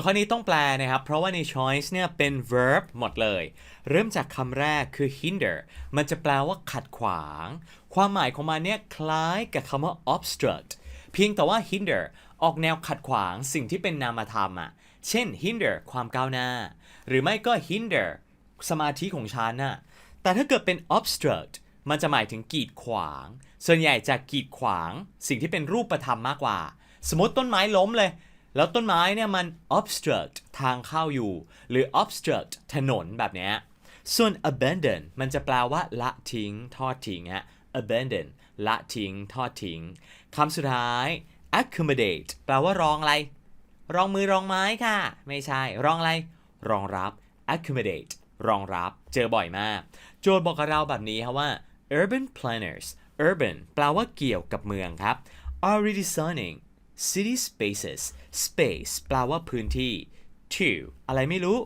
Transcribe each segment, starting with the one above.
ทย์ข้อนี้ต้องแปลนะครับ เพราะว่าใน choice เนี่ยเป็น verb หมดเลย เริ่มจากคำแรกคือ hinder มันจะแปลว่าขัดขวาง ความหมายของมันเนี่ยคล้ายกับคำว่า obstruct เพียงแต่ว่า hinder ออกแนวขัดขวางสิ่งที่เป็นนามธรรมอะ เช่น hinder ความก้าวหน้า หรือไม่ก็ hinder สมาธิของฉันน่ะ แต่ถ้าเกิดเป็น obstruct มันจะหมายถึงกีดขวาง ส่วนใหญ่จะกีดขวาง สิ่งที่เป็นรูปธรรมมากกว่า สมมติต้นไม้ล้มเลย แล้วต้นไม้เนี่ยมัน obstruct ทางเข้าอยู่ หรือ obstruct ถนนแบบเนี้ยส่วน abandon มันจะแปลว่าละทิ้ง ทอดทิ้งฮะ abandon ละทิ้ง ทอดทิ้งคำสุดท้าย accommodate แปลว่ารองอะไร รองมือรองไม้ค่ะ ไม่ใช่ รองอะไร รองรับ accommodate รองรับ เจอบ่อยมาก โจทย์บอกกับเราแบบนี้ครับว่า urban planners urban แปลว่าเกี่ยวกับเมืองครับ are redesigning city spaces space แปลว่าพื้นที่ to อะไรไม่รู้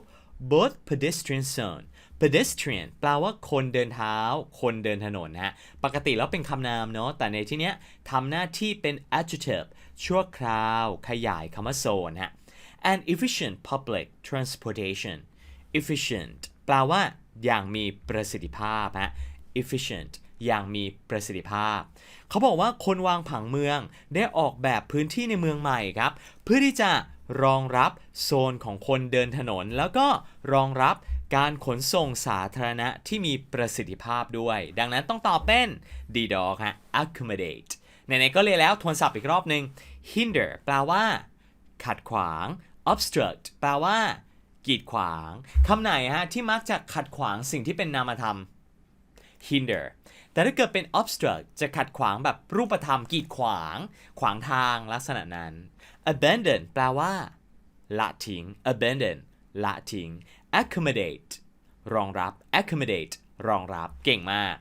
both pedestrian zone pedestrian แปลว่าคนเดินเท้า คนเดินถนนฮะ ปกติแล้วเป็นคำนามเนาะ แต่ในที่เนี้ยทำหน้าที่เป็น adjective ชั่วคราว ขยายคำว่า zone ฮะ and efficient public transportation efficient แปลว่าอย่างมีประสิทธิภาพฮะ efficient อย่างมีประสิทธิภาพ เขาบอกว่าคนวางผังเมืองได้ออกแบบพื้นที่ในเมืองใหม่ครับ เพื่อที่จะรองรับโซนของคนเดินถนน แล้วก็รองรับการขนส่งสาธารณะที่มีประสิทธิภาพด้วย ดังนั้นต้องตอบเป็น d d o g ฮะ accommodate ไหนๆก็เลยแล้วทวนศัพท์อีกรอบหนึ่ง hinder แปลว่า ขัดขวาง obstruct แปลว่า กีดขวาง คำไหนฮะที่มักจะขัดขวางสิ่งที่เป็นนามธรรม hinder แต่ถ้าเกิดเป็น obstruct จะขัดขวางแบบรูปธรรมกีดขวาง ขวางทางลักษณะนั้น abandon แปลว่า ละทิ้ง abandon ละทิ้ง accommodate รองรับ accommodate รองรับ เก่งมาก